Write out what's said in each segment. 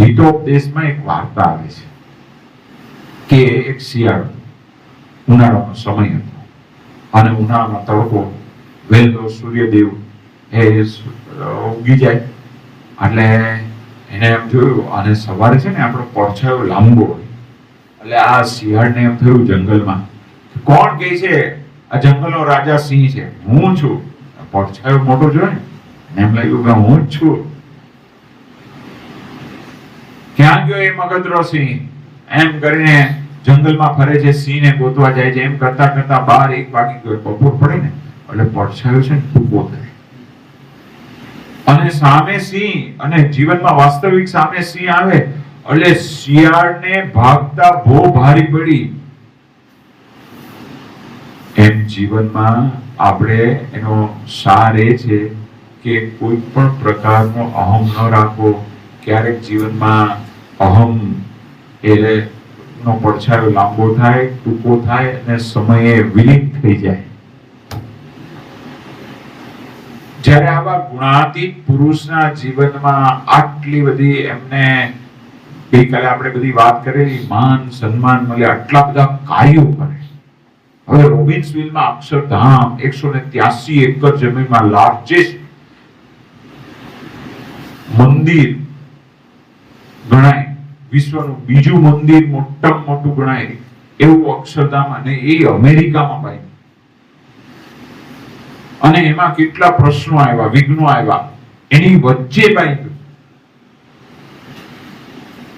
હિતોપદેશમાં એક વાર્તા આવે છે કે એક શિયાળો ઉનાળાનો સમય હતો અને ઉનાળામાં તડકો વહેલો સૂર્યદેવ એ ઉગી જાય એટલે એને એમ જોયું અને સવારે છે ને આપણો પડછાયો લાંબો હોય. એટલે આ શિયાળને એમ થયું જંગલમાં. કોણ કહે છે? આ જંગલનો રાજા સિંહ છે. હું છું. પડછાયો મોટો જોયો ને. એમ લાગ્યું કે હું જ છું. ક્યાં ગયો એ મગદરો સિંહ. એમ કરીને જંગલમાં ફરે છે, સિંહને ગોતવા જાય છે. એમ કરતા કરતા બાર એક વાગી ગયો. બપોર પડે ને, એટલે પડછાયો છે ને, ભૂકો થાય. અને સામે સિંહ, અને જીવનમાં વાસ્તવિક સામે સિંહ આવે, એટલે શિયાળને ભાગતા બહુ ભારી પડી. એમ જીવનમાં આપણે એનો સાર એ છે કે કોઈ પણ પ્રકારનો અહમ ન રાખવો. ક્યારેક જીવનમાં અહમ એ નો પડછાયો લાંબો થાય, ટૂંકો થાય અને સમયે વિલીન થઈ જાય. જ્યારે આવા ગુણાતીત પુરુષના જીવનમાં આટલી બધી એમને ગઈકાલે આપણે બધી વાત કરેલી, માન, સન્માન મળે, આટલા બધા કાર્યો કરે. હવે રોબિન્સવિલમાં અક્ષરધામ એકસો ને ત્યાસી એકર જમીનમાં લાર્જેસ્ટ મંદિર ગણાય. વિશ્વનું બીજું મંદિર મોટામાં મોટું ગણાય. એવું અક્ષરધામ અને એ અમેરિકામાં ભાઈ. અને એમાં કેટલા પ્રશ્નો આવ્યા, વિઘ્નો આવ્યા. એની વચ્ચે બાંધ્યું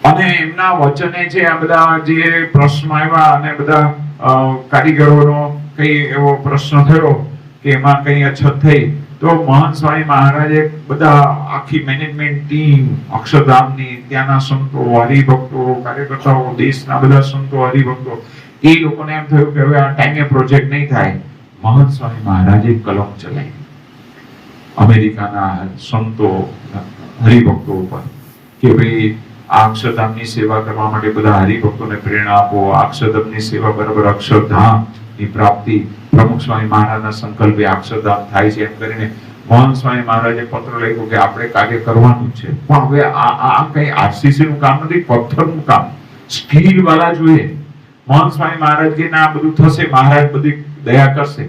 અને એમના વચને છે, આ બધા જે પ્રશ્નો આવ્યા અને બધા કારીગરોનો કઈ એવો પ્રશ્ન થયો કે એમાં કઈ અછત થઈ. તો મહંત સ્વામી મહારાજે બધા આખી મેનેજમેન્ટ ટીમ અક્ષરધામની, ત્યાંના સંતો, હરિભક્તો, કાર્યકર્તાઓ, દેશના બધા સંતો, હરિભક્તો, એ લોકોને એમ થયું કે હવે આ ટાઈમે પ્રોજેક્ટ નહીં થાય. મહંત સ્વામી મહારાજે કલમ ચલાવી. અમેરિકાના સંતો, હરિભક્તો ઉપર કે ભાઈ, આ અક્ષરધામની સેવા કરવા માટે બધા હરિભક્તોને પ્રેરણા આપો અક્ષરધામની સેવા બરાબર અક્ષરધામની પ્રાપ્તિ. પ્રમુખ સ્વામી મહારાજના સંકલ્પે અક્ષરધામ થાય છે એમ કરીને મોહન સ્વામી મહારાજે પત્ર લખ્યો કે આપણે કાર્ય કરવાનું છે. પણ હવે આ આ કઈ આરસીસી નું કામ નથી, પથ્થરનું કામ. સ્ટીલ વાળા જોઈએ. મોહન સ્વામી મહારાજ કે ના બધું થશે, મહારાજ બધી દયા કરશે.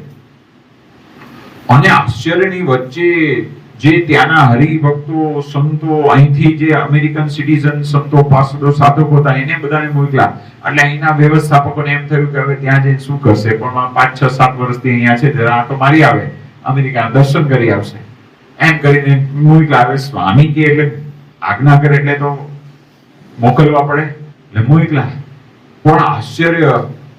અને આશ્ચર્યની વચ્ચે જે ત્યાંના હરિભક્તો, સંતો, અહીંથી જે અમેરિકન સિટીઝન, સંતો, પાસદો, સાધકો હતા, એને બધાને મોકલા એટલે અહીંના વ્યવસ્થાપકોને એમ થયું કે હવે ત્યાં જઈને શું કરશે? પણ પાંચ, છ, સાત વર્ષથી અહીંયા છે, જરા તો મારી આવે. અમેરિકા દર્શન કરી આવશે. એમ કરીને મોકલા આવે સ્વામી કે એટલે આજ્ઞા કરે એટલે તો મોકલવા પડે. એટલે મોકલા પણ આશ્ચર્ય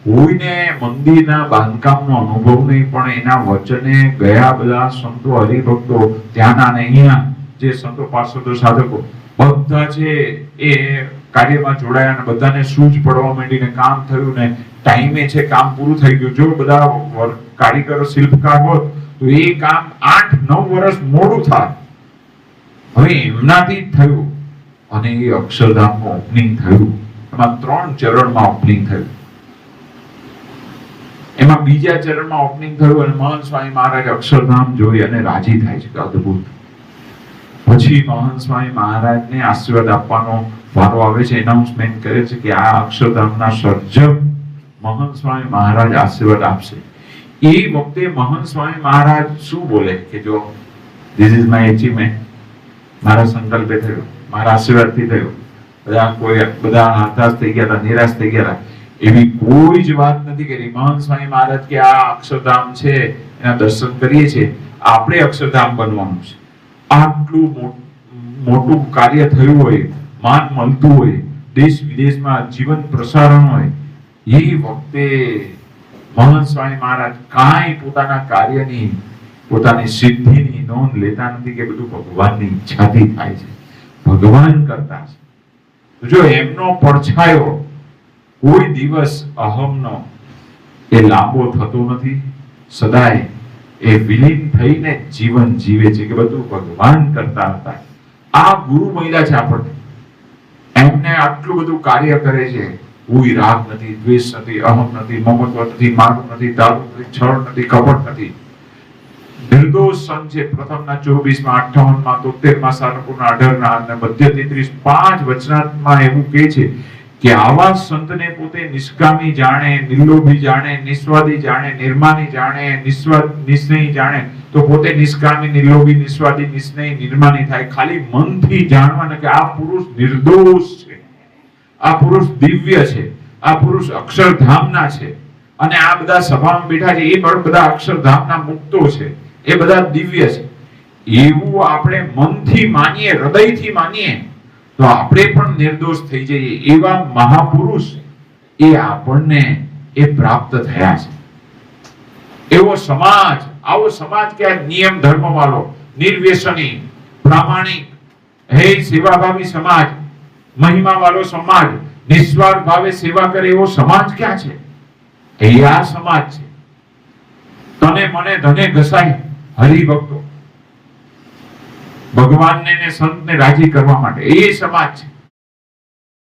કોઈને મંદિરના બાંધકામનો અનુભવ નહીં, પણ એના વચને ગયા બધા સંતો, હરિભક્તો ત્યાંના અહીંયા જે સંતો પાર્ષદો, સાધકો, બધા છે એ કાર્યમાં જોડાયા બધાને સૂઝ પડવા માંડીને કામ થયું ને ટાઈમે છે, કામ પૂરું થઈ ગયું. જો બધા કારીગરો શિલ્પકાર હોત, તો એ કામ આઠ, નવ વર્ષ મોડું થાય. હવે એમનાથી થયું. અને એ અક્ષરધામનું ઓપનિંગ થયું. એમાં ત્રણ ચરણમાં ઓપનિંગ થયું. એમાં બીજા ચરણમાં ઓપનિંગ થયું અને મહંત સ્વામી મહારાજ અક્ષરધામ જોઈ અને રાજી થાય છે અદભુત. પછી મહંત સ્વામી મહારાજને આશીર્વાદ આપવાનો વારો આવે છે એનાઉન્સમેન્ટ કરે છે કે આ અક્ષરધામના સર્જક મહંત સ્વામી મહારાજ આશીર્વાદ આપશે. એ વખતે મહંત સ્વામી મહારાજ શું બોલે કે જો ધીસ ઇઝ માય અચીવમેન્ટ મારા સંકલ્પે થયો. મારા આશીર્વાદથી થયો. બધા કોઈ, બધા હતાશ થઈ ગયા હતા, નિરાશ થઈ ગયા હતા. એવી કોઈ જ વાત નથી કરી. મહંત સ્વામી મહારાજ કે આ અક્ષરધામ છે, એના દર્શન કરીએ છીએ. આપણે અક્ષરધામ બનવાનું છે. આટલું મોટું કાર્ય થયું હોય, માન મળતું હોય, દેશ વિદેશમાં જીવન પ્રસારણ હોય, એ વખતે મહંત સ્વામી મહારાજ કાંઈ પોતાના કાર્યની, પોતાની સિદ્ધિની નોંધ લેતા નથી કે બધું ભગવાનની ઈચ્છાથી થાય છે. ભગવાન કરતા છે. જો એમનો પડછાયો કોઈ દિવસ અહમનો એ લાંબો થતો નથી. સદાય એ વિલીન થઈને જીવન જીવે છે કે બધું ભગવાન કરતા હતા. આ ગુરુ મહિલા છે આપણને. એમને આટલું બધું કાર્ય કરે છે. કોઈ રાગ નથી, દ્વેષ નથી, અહમ નથી, મમત્વ નથી મારું નથી, દારૂ નથી, છળ નથી, કપટ નથી. નિર્દોષ સન છે પ્રથમના ચોવીસમાં, અઠ્ઠાવનમાં, તોતેરમાં સારંગપુરના અઢારના અને મધ્ય તેત્રીસ, પાંચ વચનાત્મા એવું કહે છે કે આવા સંતને પોતે નિષ્કામી જાણે, નિર્લોભી જાણે, નિસ્વાદી જાણે, નિર્માની જાણે, નિસ્વાદ, નિસ્નેહી જાણે, તો પોતે નિષ્કામી, નિર્લોભી, નિસ્વાદી, નિસ્નેહી, નિર્માની થાય. ખાલી મનથી જાણવાને કે આ પુરુષ નિર્દોષ છે. આ પુરુષ દિવ્ય છે. આ પુરુષ અક્ષરધામના છે. અને આ બધા સભામાં બેઠા છે. એ પણ બધા અક્ષરધામના મુક્તો છે. એ બધા દિવ્ય છે. એવું આપણે મનથી માનીએ, હૃદયથી માનીએ તો આપણે પણ નિર્દોષ થઈ જઈએ એવા મહાપુરુષ એ આપણને એ પ્રાપ્ત થયા છે. એવો સમાજ, આવો સમાજ કે નિયમ ધર્મ વાળો નિર્વ્યસની પ્રામાણિક, હે સેવાભાવી સમાજ મહિમા વાળો સમાજ નિસ્વાર્થ ભાવે સેવા કરે એવો સમાજ ક્યાં છે? એ આ સમાજ છે. તને મને ધને ઘસાય હરિભક્તો. ભગવાનને સંતને રાજી કરવા માટે. એ સમાજ છે.